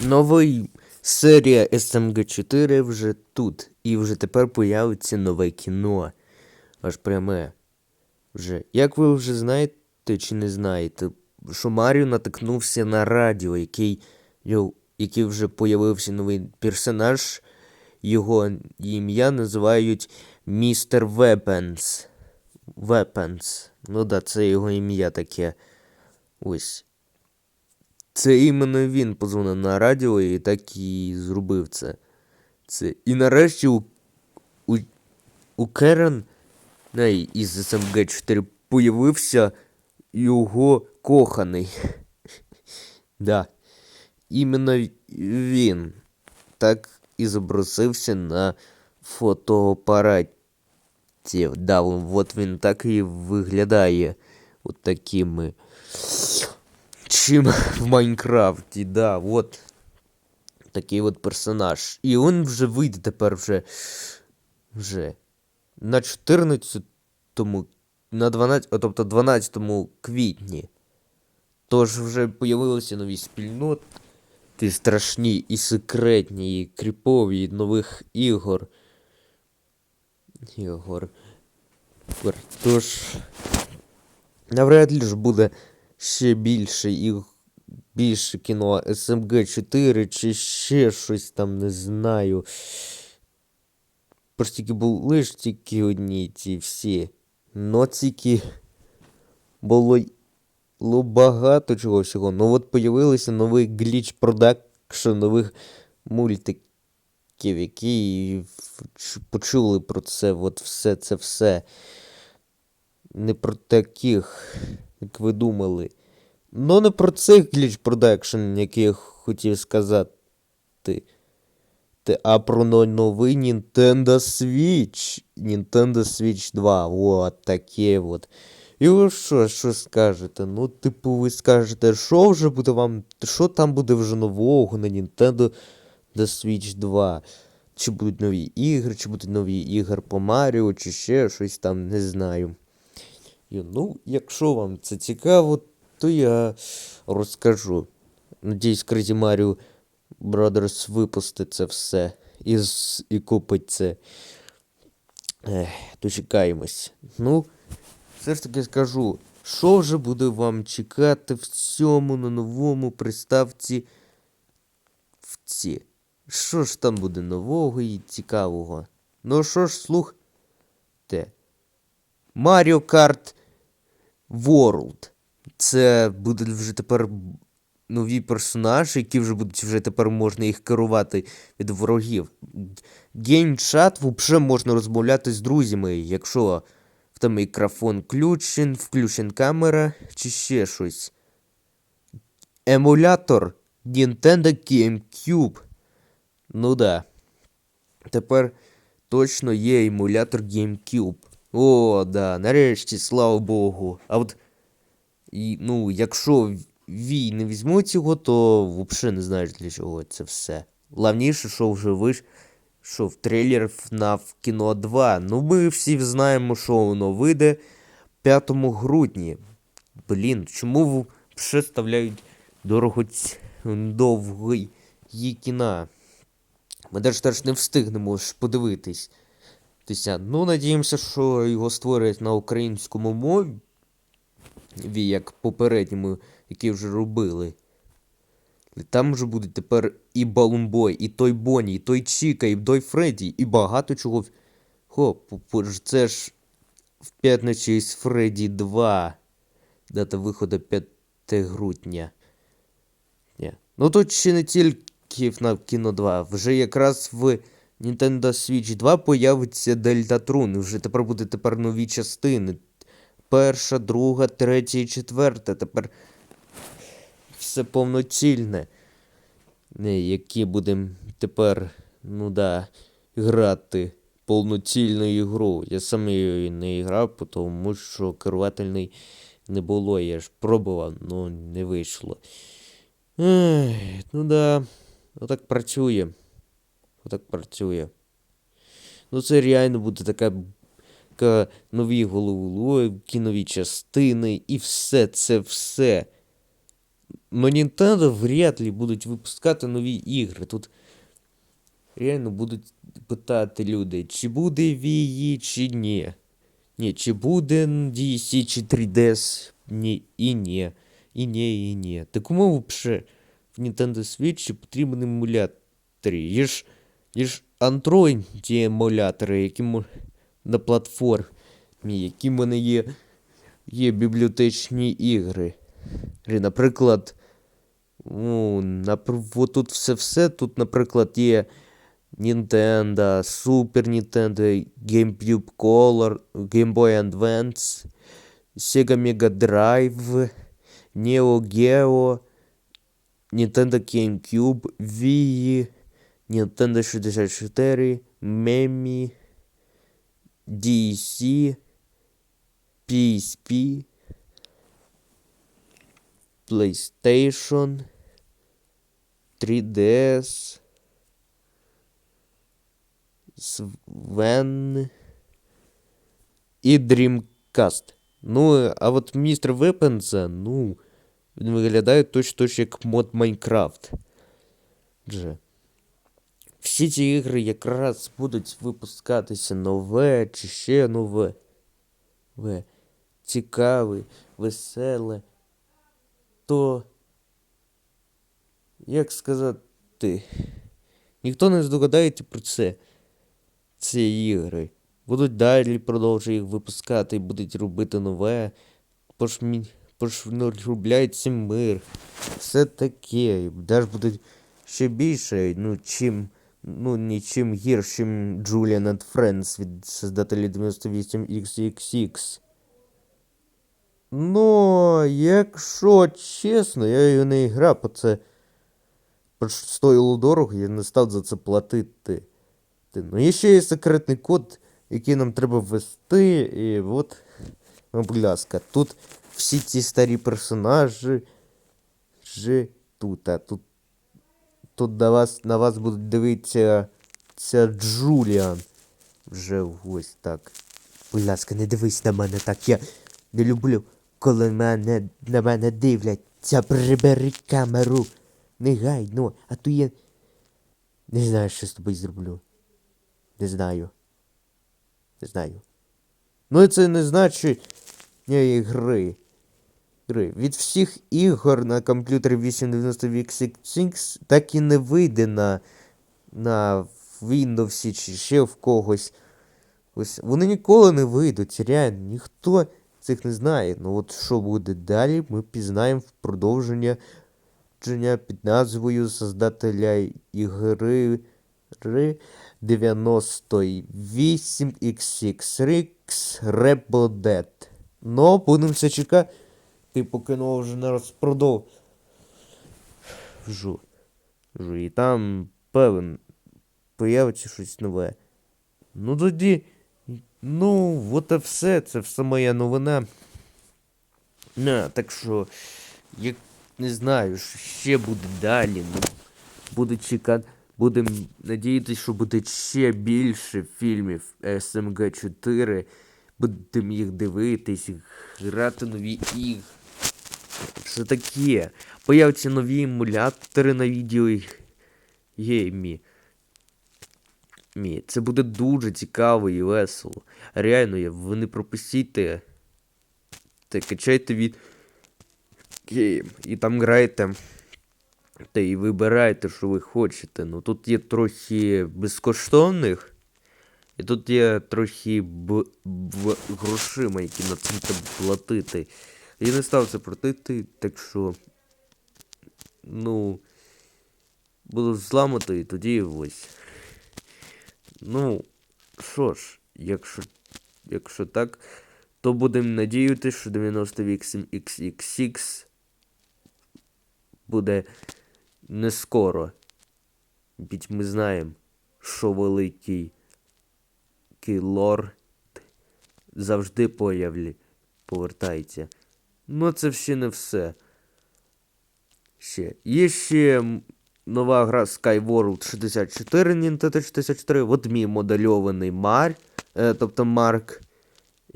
Новий серія SMG4 вже тут. І вже тепер появиться нове кіно. Аж пряме. Вже. Як ви вже знаєте чи не знаєте, що Маріо натикнувся на радіо, який, йо- який вже появився новий персонаж. Його ім'я називають Містер Вепенс. Вепенс. Ну да, це його ім'я таке. Ось. Це іменно він позвонив на радіо і так і зробив це. це. І нарешті у, у, у Керен не, із SMG 4 появився його коханий. да. Іменно він так і зобразився на фотоапараті. Да, от він так і виглядає. От такими чим в Майнкрафті, да, от такий от персонаж. І він вже вийде тепер вже. Вже. На 14-му, на 12, а, тобто 12 квітні. Тож вже появилися нові спільноти страшні і секретні, і кріпові і нових ігор. Ігор. Тож. Навряд ли ж буде ще більше і більше кіно SMG 4 чи ще щось там не знаю. Просто тільки були ж тільки одні ці всі. Но було, було багато чого всього. Ну от появилися новий гліч продакшн нових мультиків, які почули про це, от все це все. Не про таких, як ви думали. Ну, не про цих гліч продакшн, який я хотів сказати. А про новий Nintendo Switch. Nintendo Switch 2. От таке от. І ви що, що скажете? Ну, типу, ви скажете, що вже буде вам. Що там буде вже нового на Nintendo Switch 2? Чи будуть нові ігри, чи будуть нові ігри по Маріо, чи ще щось там, не знаю. Ну, якщо вам це цікаво, то я розкажу. Надіюсь, Crazy Mario Brothers випустить це все і, з- і купить це. Дочекаємось. Ну, все ж таки скажу, що вже буде вам чекати в цьому на новому приставці в ці. Що ж там буде нового і цікавого? Ну що ж, слухайте. Mario Kart World. Це буде вже тепер нові персонажі, які вже будуть вже тепер можна їх керувати від ворогів. Геймчат взагалі можна розмовляти з друзями, якщо в там мікрофон включен, включен камера чи ще щось. Емулятор Nintendo GameCube. Ну да. Тепер точно є емулятор GameCube. О, да, нарешті, слава Богу. А от, і, ну, якщо Вій не візьмуть його, то взагалі не знаєш для чого це все. Главніше, що вже вийшов трейлер FNAF Кіно 2. Ну, ми всі знаємо, що воно вийде 5 грудні. Блін, чому вже ставляють дорого довгий її кіна? Ми навіть теж не встигнемо подивитись. Ну, надіємося, що його створять на українському мові, як попередньому, які вже робили. Там вже будуть тепер і Балумбой, і той Бонні, і той Чіка, і той Фредді, і багато чого. Хоп, це ж в п'ятницю із Фредді 2. Дата виходу 5 грудня. Ні. Ну тут ще не тільки на кіно 2. Вже якраз в Nintendo Switch 2 появиться Deltatron. Вже тепер буде тепер нові частини. Перша, друга, третя і четверта. Тепер все повноцільне. Не, які будемо тепер, ну да, грати повноцільну ігру. Я сам її не грав, тому що керувательний не було. Я ж пробував, але не вийшло. Ех, ну да, отак працює. Отак працює. Ну, це реально буде така, така нові головоломки, нові частини, і все це все. но Nintendo вряд ли будуть випускати нові ігри. Тут реально будуть питати люди, чи буде Wii, чи ні. Ні, чи буде DSi, чи 3DS, ні, і ні. І ні, і ні. Так кому взагалі в Nintendo Switch потрібен емулятор? Є ж, є ж Android ті емулятори, які на платформі, які в мене є, є бібліотечні ігри. Наприклад, ну, напр... тут все-все, тут, наприклад, є Nintendo, Super Nintendo, GameCube Color, Game Boy Advance, Sega Mega Drive, Neo Geo, Nintendo GameCube, Wii, Nintendo 64, Memi, DC, PSP, PlayStation, 3DS, Свен і Dreamcast. Ну, а от містер Вепенса, ну, він виглядає точно як мод Майнкрафт. Же. Всі ці ігри якраз будуть випускатися нове чи ще нове. Ве. Цікаве, веселе. То. Як сказати? Ніхто не здогадається про це. Ці ігри. Будуть далі продовжувати їх випускати і будуть робити нове. Пошмі... Пошвирубляється мир. Все таке. Даже будуть ще більше, ну, чим. Ну, нічим гіршим Julian and Friends від создателів 98XXX. Ну, якщо чесно, я його не грав, бо це стоїло дорого, я не став за це платити. Ну, і ще є секретний код, який нам треба ввести, і от, будь ласка, тут всі ці старі персонажі тут, а тут, тут на вас, на вас будуть дивитися ця Джуліан. Вже ось так. Будь ласка, не дивись на мене так. Я не люблю, коли мене, на мене дивляться. Прибери камеру. Негайно, а то я не знаю, що з тобою зроблю. Не знаю. Не знаю. Ну це не значить ні, гри. Від всіх ігор на комп'ютері 890 так і не вийде на, на Windows чи ще в когось. Ось вони ніколи не вийдуть, реально, ніхто цих не знає. Ну от що буде далі, ми пізнаємо в продовження під назвою создателя ігри 98XX Rebel Dead. Ну, будемо все чекати, поки воно вже не розпродовжу. Жу. І там певен появиться щось нове. Ну тоді. Ну, от і все. Це все моя новина. На, так що, як не знаю, що ще буде далі. Ну, буду чекати. Будемо надіятися, що буде ще більше фільмів SMG 4. Будемо їх дивитись, грати нові ігри. Все таке. Появляться нові емулятори на відеогеймі. Мі. Це буде дуже цікаво і весело. Реально, ви не пропустіть. Та качайте від гейм. І там граєте. Та і вибирайте, що ви хочете. Ну тут є трохи безкоштовних. І тут є трохи б... б... грошима, які на це платити. Я не став це платити, так що. Ну. Буду зламати і тоді ось. Ну, що ж, якщо, якщо так, то будемо надіятися, що 98XXX буде не скоро. Ведь ми знаємо, що великий кілор завжди появлі, повертається. Ну, це ще не все. Ще. Є ще нова гра Skyward 64 Nintendo 64. От мій модельований Мар, е, тобто Марк.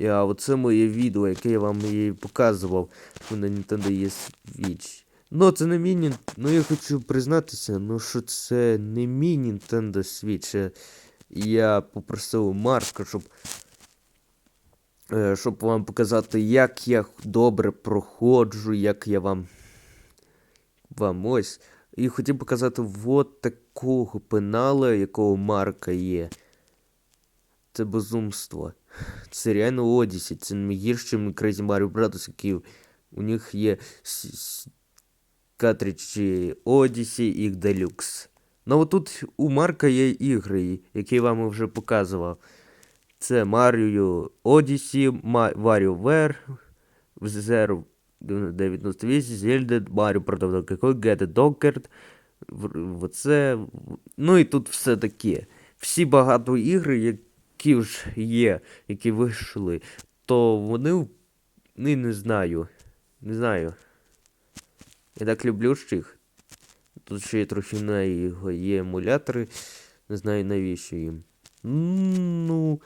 А оце моє відео, яке я вам і показував, на Nintendo є Switch. Ну, це не мій. Ну, я хочу признатися, ну що це не мій Nintendo Switch. Я попросив Марка, щоб. Е, Щоб вам показати, як я добре проходжу, як я вам. Вам ось. І хотів показати вот такого пенала, якого Марка є. Це безумство. Це реально Одісі. Це не гірше, Crazy Mario Bros., які у них є картриджі Odyssey і Deluxe. Ну от тут у Марка є ігри, які я вам вже показував. Це Mario Odyssey, WarioWare, Zero 98, Zelda, Mario проти какой, Get It Dockert, в- оце, ну і тут все таке. Всі багато ігри, які ж є, які вийшли, то вони, ну, не знаю, не знаю. Я так люблю ж їх. Тут ще є трохи на його є емулятори. Не знаю навіщо їм. Ну,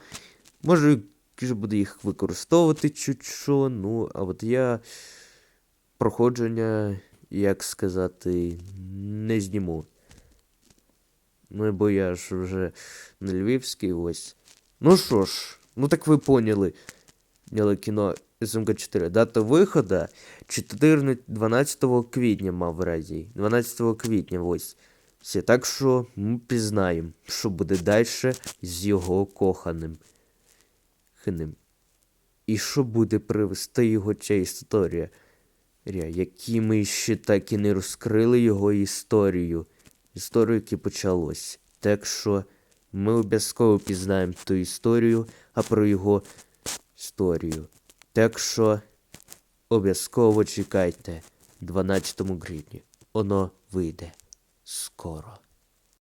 може, буду їх використовувати чуть що. Ну, а от я проходження, як сказати, не зніму. Ну, бо я ж вже на Львівський ось. Ну що ж, ну так ви поняли. Зняли кіно СМК 4. Дата виходу 14, 12 квітня мав в разі. 12 квітня ось. Все, так що ми пізнаємо, що буде далі з його коханим. Хиним. І що буде привести його ця історія, які ми ще так і не розкрили його історію. Історію, яка почалась. Так що ми обов'язково пізнаємо ту історію, а про його історію. Так що обов'язково чекайте 12 грудня. Воно вийде скоро.